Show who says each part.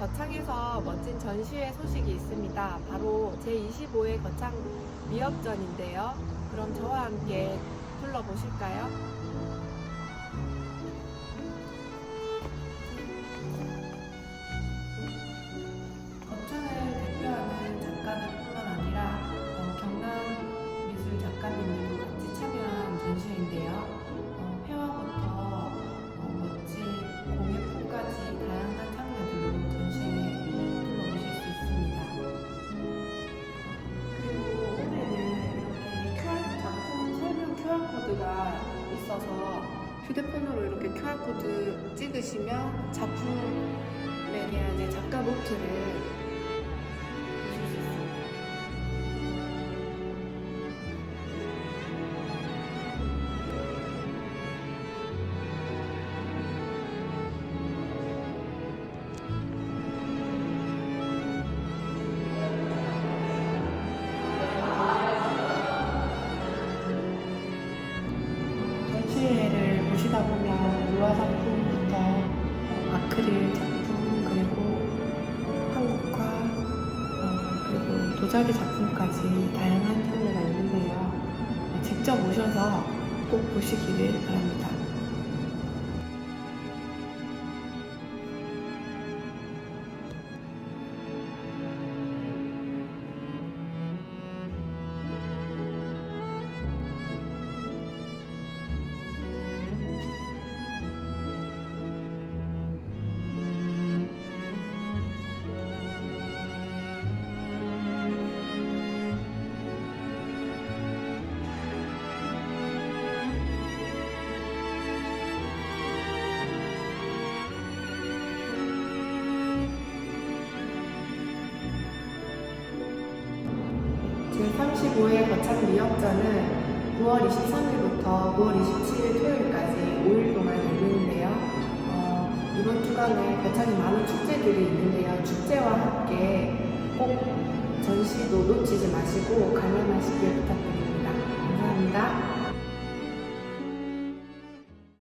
Speaker 1: 거창에서 멋진 전시회 소식이 있습니다. 바로 제25회 거창 미역전인데요. 그럼 저와 함께 둘러보실까요? 휴대폰으로 이렇게 QR코드 찍으시면 작품에 대한 작가 노트를 도자기 작품까지 다양한 장르가 있는데요. 어, 직접 오셔서 꼭 보시기를 바랍니다. 제35회 거창 미역전은 9월 23일부터 9월 27일 토요일까지 5일 동안 열리는데요. 어, 이번 주간에 거창에 많은 축제들이 있는데요. 축제와 함께 꼭 전시도 놓치지 마시고 관람하시길 부탁드립니다.